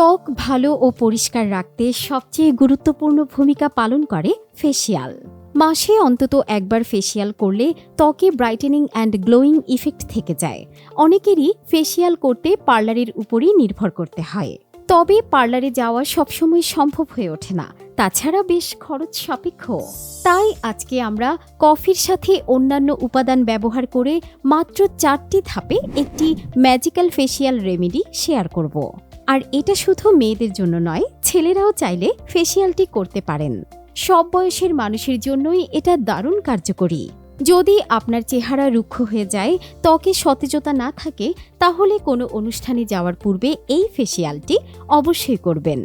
ত্বক ভালো ও পরিষ্কার রাখতে সবচেয়ে গুরুত্বপূর্ণ ভূমিকা পালন করে ফেসিয়াল মাসে অন্তত একবার ফেসিয়াল করলে ত্বকে ব্রাইটেনিং অ্যান্ড গ্লোয়িং ইফেক্ট থেকে যায়। অনেকেরই ফেসিয়াল করতে পার্লারের উপরই নির্ভর করতে হয়। তবে পার্লারে যাওয়া সবসময় সম্ভব হয়ে ওঠে না। তাছাড়া বেশ খরচ সাপেক্ষ। তাই আজকে আমরা কফির সাথে অন্যান্য উপাদান ব্যবহার করে মাত্র চারটি ধাপে একটি ম্যাজিক্যাল ফেসিয়াল রেমেডি শেয়ার করব। আর এটা শুধু মেয়েদের জন্য নয়, ছেলেরাও চাইলে ফেসিয়ালটি করতে পারেন। সব বয়সের মানুষের জন্যই এটা দারুণ কার্যকরী। যদি আপনার চেহারা রুক্ষ হয়ে যায়, ত্বকে সতেজতা না থাকে, তাহলে কোনো অনুষ্ঠানে যাওয়ার পূর্বে এই ফেসিয়ালটি অবশ্যই করবেন।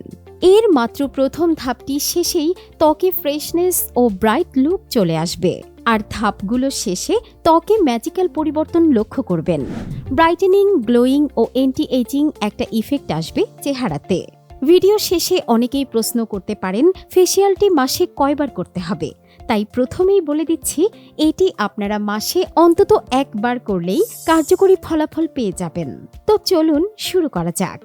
এর মাত্র প্রথম ধাপটি শেষেই ত্বকে ফ্রেশনেস ও ব্রাইট লুক চলে আসবে। আর ধাপগুলো শেষে ত্বকে ম্যাজিক্যাল পরিবর্তন লক্ষ্য করবেন। ব্রাইটেনিং গ্লোয়িং ও অ্যান্টি এজিং একটা ইফেক্ট আসবে চেহারাতে। ভিডিও শেষে অনেকেই প্রশ্ন করতে পারেন ফেসিয়ালটি মাসে কয়বার করতে হবে? তাই প্রথমেই বলে দিচ্ছি, এটি আপনারা মাসে অন্তত একবার করলেই কার্যকরী ফলাফল পেয়ে যাবেন। তো চলুন শুরু করা যাক।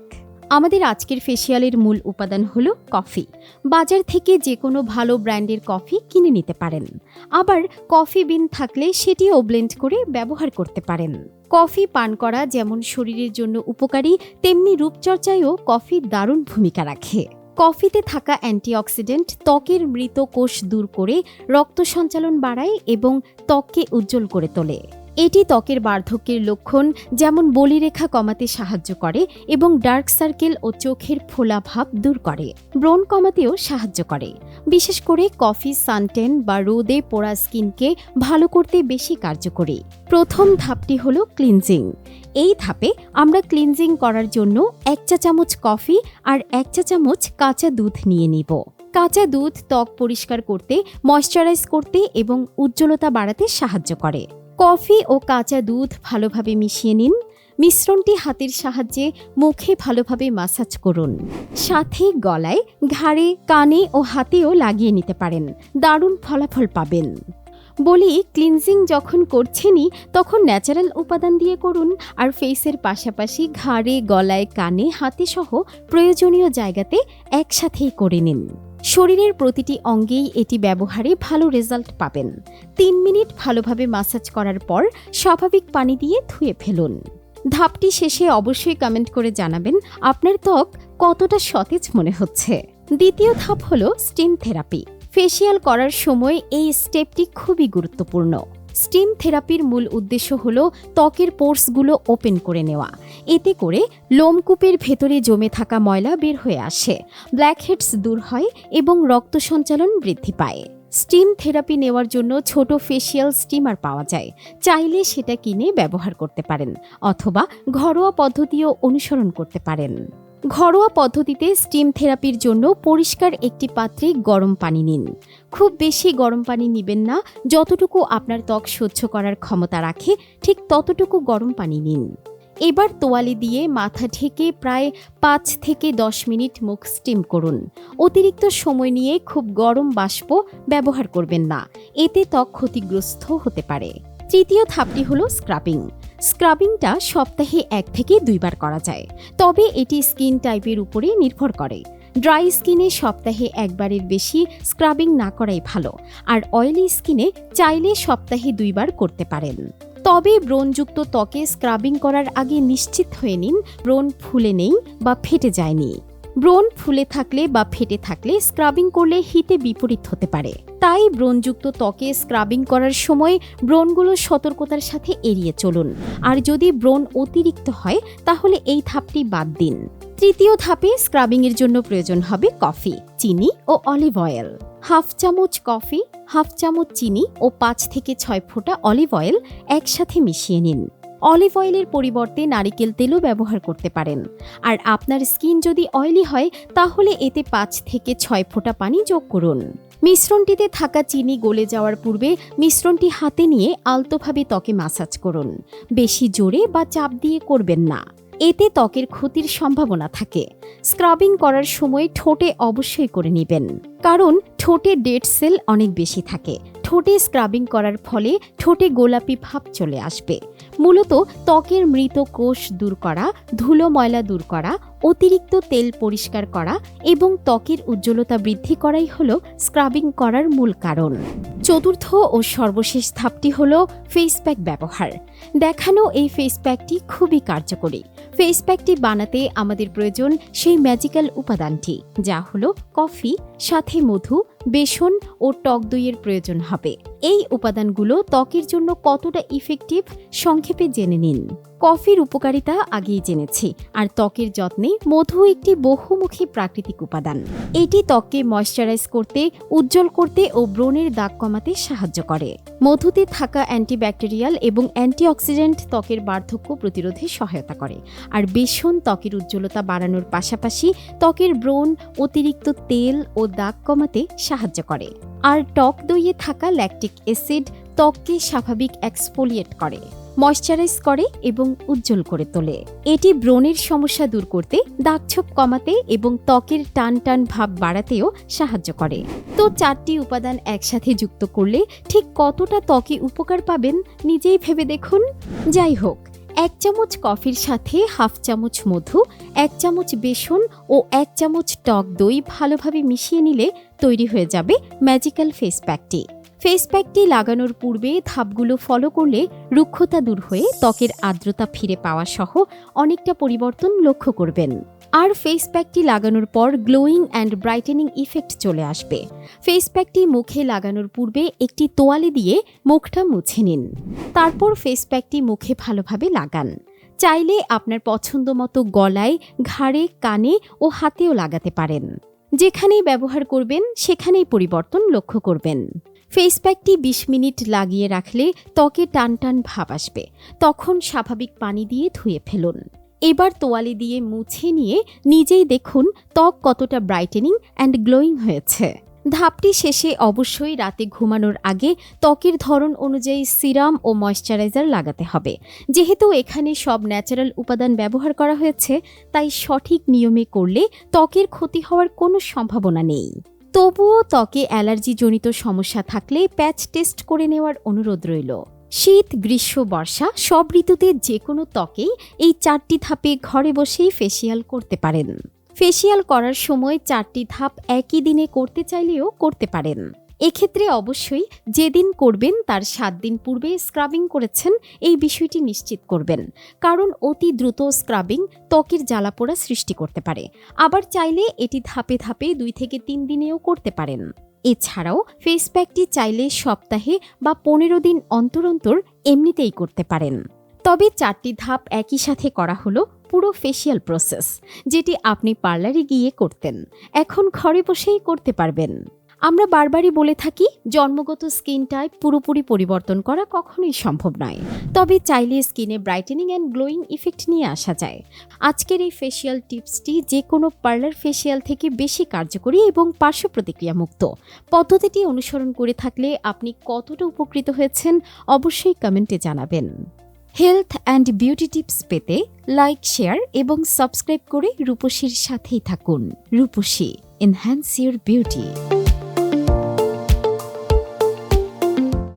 আমাদের আজকের ফেসিয়ালের মূল উপাদান হলো কফি বাজার থেকে যে কোনো ভালো ব্র্যান্ডের কফি কিনে নিতে পারেন। আবার কফি বিন থাকলে সেটিও ব্লেন্ড করে ব্যবহার করতে পারেন। কফি পান করা যেমন শরীরের জন্য উপকারী, তেমনি রূপচর্চায়ও কফি দারুণ ভূমিকা রাখে। কফিতে থাকা অ্যান্টিঅক্সিডেন্ট ত্বকের মৃত কোষ দূর করে রক্ত সঞ্চালন বাড়ায় এবং ত্বককে উজ্জ্বল করে তোলে। এটি ত্বকের বার্ধক্যের লক্ষণ যেমন বলিরেখা কমাতে সাহায্য করে এবং ডার্ক সার্কেল ও চোখের ফোলা ভাব দূর করে। ব্রণ কমাতেও সাহায্য করে। বিশেষ করে কফি, সানটেন বা রোদে পোড়া স্কিনকে ভালো করতে বেশি কার্যকরী। প্রথম ধাপটি হল ক্লিনজিং। এই ধাপে আমরা ক্লিনজিং করার জন্য এক চা চামচ কফি আর এক চা চামচ কাঁচা দুধ নিয়ে নিব। কাঁচা দুধ ত্বক পরিষ্কার করতে, ময়শ্চারাইজ করতে এবং উজ্জ্বলতা বাড়াতে সাহায্য করে। কফি ও কাঁচা দুধ ভালোভাবে মিশিয়ে নিন। মিশ্রণটি হাতের সাহায্যে মুখে ভালোভাবে মাসাজ করুন। সাথে গলায়, ঘাড়ে, কানে ও হাতেও লাগিয়ে নিতে পারেন। দারুণ ফলাফল পাবেন। বলি ক্লিনজিং যখন করছেনই, তখন ন্যাচারাল উপাদান দিয়ে করুন আর ফেসের পাশাপাশি ঘাড়ে, গলায়, কানে, হাতে সহ প্রয়োজনীয় জায়গাতে একসাথেই করে নিন। শরীরের প্রতিটি অঙ্গেই এটি ব্যবহারে ভালো রেজাল্ট পাবেন। তিন মিনিট ভালোভাবে মাসাজ করার পর স্বাভাবিক পানি দিয়ে ধুয়ে ফেলুন। ধাপটি শেষে অবশ্যই কমেন্ট করে জানাবেন আপনার ত্বক কতটা সতেজ মনে হচ্ছে। দ্বিতীয় ধাপ হলো স্টিম থেরাপি ফেসিয়াল করার সময় এই স্টেপটি খুবই গুরুত্বপূর্ণ। স্টিম থেরাপির মূল উদ্দেশ্য হল ত্বকের পোর্সগুলো ওপেন করে নেওয়া। এতে করে লোমকূপের ভেতরে জমে থাকা ময়লা বের হয়ে আসে। ব্ল্যাকহেডস দূর হয় এবং রক্ত সঞ্চালন বৃদ্ধি পায়। স্টিম থেরাপি নেওয়ার জন্য ছোট ফেসিয়াল স্টিমার পাওয়া যায়। চাইলে সেটা কিনে ব্যবহার করতে পারেন অথবা ঘরোয়া পদ্ধতিও অনুসরণ করতে পারেন। ঘরোয়া পদ্ধতিতে স্টিম থেরাপির জন্য পরিষ্কার একটি পাত্রে গরম পানি নিন। খুব বেশি গরম পানি নেবেন না, যতটুকু আপনার ত্বক সহ্য করার ক্ষমতা রাখে, ঠিক ততটুকু গরম পানি নিন। এবার তোয়ালে দিয়ে মাথা ঢেকে প্রায় পাঁচ থেকে দশ মিনিট মুখ স্টিম করুন। অতিরিক্ত সময় নিয়ে খুব গরম বাষ্প ব্যবহার করবেন না, এতে ত্বক ক্ষতিগ্রস্ত হতে পারে। তৃতীয় ধাপটি হলো স্ক্রাবিং। স্ক্রাবিংটা সপ্তাহে এক থেকে দুইবার করা যায়। তবে এটি স্কিন টাইপের উপরে নির্ভর করে। ড্রাই স্কিনে সপ্তাহে একবারের বেশি স্ক্রাবিং না করাই ভালো। আর অয়েলি স্কিনে চাইলে সপ্তাহে দুইবার করতে পারেন। তবে ব্রণযুক্ত ত্বকে স্ক্রাবিং করার আগে নিশ্চিত হয়ে নিন, ব্রণ ফুলে নেই বা ফেটে যায়নি। ব্রণ ফুলে থাকলে বা ফেটে থাকলে স্ক্রাবিং করলে হিতে বিপরীত হতে পারে। তাই ব্রণযুক্ত ত্বকে স্ক্রাবিং করার সময় ব্রণগুলো সতর্কতার সাথে এড়িয়ে চলুন। আর যদি ব্রণ অতিরিক্ত হয়, তাহলে এই ধাপটি বাদ দিন। তৃতীয় ধাপে স্ক্রাবিংয়ের জন্য প্রয়োজন হবে কফি, চিনি ও অলিভ অয়েল। হাফ চামচ কফি, হাফ চামচ চিনি ও পাঁচ থেকে ছয় ফোঁটা অলিভ অয়েল একসাথে মিশিয়ে নিন। অলিভ অয়েলের পরিবর্তে নারিকেল তেলও ব্যবহার করতে পারেন। আর আপনার স্কিন যদি অয়েলি হয়, তাহলে এতে পাঁচ থেকে ছয় ফোঁটা পানি যোগ করুন। মিশ্রণটিতে থাকা চিনি গলে যাওয়ার পূর্বে মিশ্রণটি হাতে নিয়ে আলতোভাবে ত্বকে মাসাজ করুন। বেশি জোরে বা চাপ দিয়ে করবেন না। এতে ত্বকের ক্ষতির সম্ভাবনা থাকে। স্ক্রাবিং করার সময় ঠোঁটে অবশ্যই করে নেবেন। কারণ ঠোঁটে ডেড সেল অনেক বেশি থাকে। ঠোঁটে স্ক্রাবিং করার ফলে ঠোঁটে গোলাপি ভাব চলে আসবে। মূলত ত্বকের মৃত কোষ দূর করা, ধুলো ময়লা দূর করা অতিরিক্ত তেল পরিষ্কার করা এবং ত্বকের উজ্জ্বলতা বৃদ্ধি করাই হল স্ক্রাবিং করার মূল কারণ। চতুর্থ ও সর্বশেষ ধাপটি হল ফেস প্যাক ব্যবহার। দেখানো এই ফেস প্যাকটি খুবই কার্যকরী। ফেস প্যাকটি বানাতে আমাদের প্রয়োজন সেই ম্যাজিক্যাল উপাদানটি, যা হলো কফি সাথে মধু, বেসন ও টক দইয়ের প্রয়োজন হবে। এই উপাদানগুলো ত্বকের জন্য কতটা ইফেক্টিভ সংক্ষেপে জেনে নিন। কফির উপকারিতা আগেই জেনেছি। আর ত্বকের যত্নে মধু একটি বহুমুখী প্রাকৃতিক উপাদান। এটি ত্বককে ময়শ্চারাইজ করতে, উজ্জ্বল করতে ও ব্রণের দাগ কমাতে সাহায্য করে। মধুতে থাকা অ্যান্টিব্যাকটেরিয়াল এবং অ্যান্টিঅক্সিডেন্ট ত্বকের বার্ধক্য প্রতিরোধে সহায়তা করে। আর বেসন ত্বকের উজ্জ্বলতা বাড়ানোর পাশাপাশি ত্বকের ব্রণ, অতিরিক্ত তেল ও দাগ কমাতে সাহায্য করে। আর টক দইয়ে থাকা ল্যাকটিক অ্যাসিড ত্বককে স্বাভাবিক এক্সফোলিয়েট করে। ময়শ্চারাইজ করে এবং উজ্জ্বল করে তোলে। এটি ব্রণের সমস্যা দূর করতে, দাগছোপ কমাতে এবং ত্বকের টান টান ভাব বাড়াতেও সাহায্য করে। তো চারটি উপাদান একসাথে যুক্ত করলে ঠিক কতটা ত্বকে উপকার পাবেন নিজেই ভেবে দেখুন। যাই হোক, এক চামচ কফির সাথে হাফ চামচ মধু, এক চামচ বেসন ও এক চামচ টক দই ভালোভাবে মিশিয়ে নিলে তৈরি হয়ে যাবে ম্যাজিক্যাল ফেস প্যাকটি। ফেস প্যাকটি লাগানোর পূর্বে ধাপগুলো ফলো করলে রুক্ষতা দূর হয়ে ত্বকের আর্দ্রতা ফিরে পাওয়া সহ অনেকটা পরিবর্তন লক্ষ্য করবেন। আর ফেস প্যাকটি লাগানোর পর গ্লোয়িং অ্যান্ড ব্রাইটেনিং ইফেক্ট চলে আসবে। ফেস প্যাকটি মুখে লাগানোর পূর্বে একটি তোয়ালে দিয়ে মুখটা মুছে নিন। তারপর ফেস প্যাকটি মুখে ভালোভাবে লাগান। চাইলে আপনার পছন্দ মতো গলায়, ঘাড়ে, কানে ও হাতেও লাগাতে পারেন। যেখানেই ব্যবহার করবেন, সেখানেই পরিবর্তন লক্ষ্য করবেন। ফেস প্যাকটি বিশ মিনিট লাগিয়ে রাখলে ত্বকে টান টান ভাব আসবে। তখন স্বাভাবিক পানি দিয়ে ধুয়ে ফেলুন। এবার তোয়ালে দিয়ে মুছে নিয়ে নিজেই দেখুন ত্বক কতটা ব্রাইটেনিং অ্যান্ড গ্লোয়িং হয়েছে। ধাপটি শেষে অবশ্যই রাতে ঘুমানোর আগে ত্বকের ধরন অনুযায়ী সিরাম ও ময়শ্চারাইজার লাগাতে হবে। যেহেতু এখানে সব ন্যাচারাল উপাদান ব্যবহার করা হয়েছে, তাই সঠিক নিয়মে করলে ত্বকের ক্ষতি হওয়ার কোনো সম্ভাবনা নেই। তবুও ত্বকে অ্যালার্জিজনিত সমস্যা থাকলে প্যাচ টেস্ট করে নেওয়ার অনুরোধ রইল। শীত, গ্রীষ্ম, বর্ষা, সব ঋতুতে যে কোনো ত্বকেই এই চারটি ধাপে ঘরে বসেই ফেসিয়াল করতে পারেন। ফেসিয়াল করার সময় চারটি ধাপ একই দিনে করতে চাইলেও করতে পারেন। এক্ষেত্রে অবশ্যই যেদিন করবেন তার সাত দিন পূর্বে স্ক্রাবিং করেছেন, এই বিষয়টি নিশ্চিত করবেন। কারণ অতি দ্রুত স্ক্রাবিং ত্বকের জ্বালাপোড়া সৃষ্টি করতে পারে। আবার চাইলে এটি ধাপে ধাপে দুই থেকে তিন দিনেও করতে পারেন। এছাড়াও ফেস প্যাকটি চাইলে সপ্তাহে বা পনেরো দিন অন্তর অন্তর এমনিতেই করতে পারেন। তবে চারটি ধাপ একই সাথে করা হলো পুরো ফেসিয়াল প্রসেস যেটি আপনি পার্লারে গিয়ে করতেন। এখন ঘরে বসেই করতে পারবেন। আমরা বারবারই বলে থাকি, জন্মগত স্কিন টাইপ পুরোপুরি পরিবর্তন করা কখনোই সম্ভব নয়। তবে চাইলে স্কিনে ব্রাইটেনিং অ্যান্ড গ্লোয়িং ইফেক্ট নিয়ে আসা যায়। আজকের এই ফেসিয়াল টিপসটি যে কোনো পার্লার ফেসিয়াল থেকে বেশি কার্যকরী এবং পার্শ্ব প্রতিক্রিয়া মুক্ত। পদ্ধতিটি অনুসরণ করে থাকলে আপনি কতটা উপকৃত হয়েছেন অবশ্যই কমেন্টে জানাবেন। হেলথ অ্যান্ড বিউটি টিপস পেতে লাইক শেয়ার এবং সাবস্ক্রাইব করে রূপসীর সাথেই থাকুন। রূপসী এনহ্যান্স ইউর বিউটি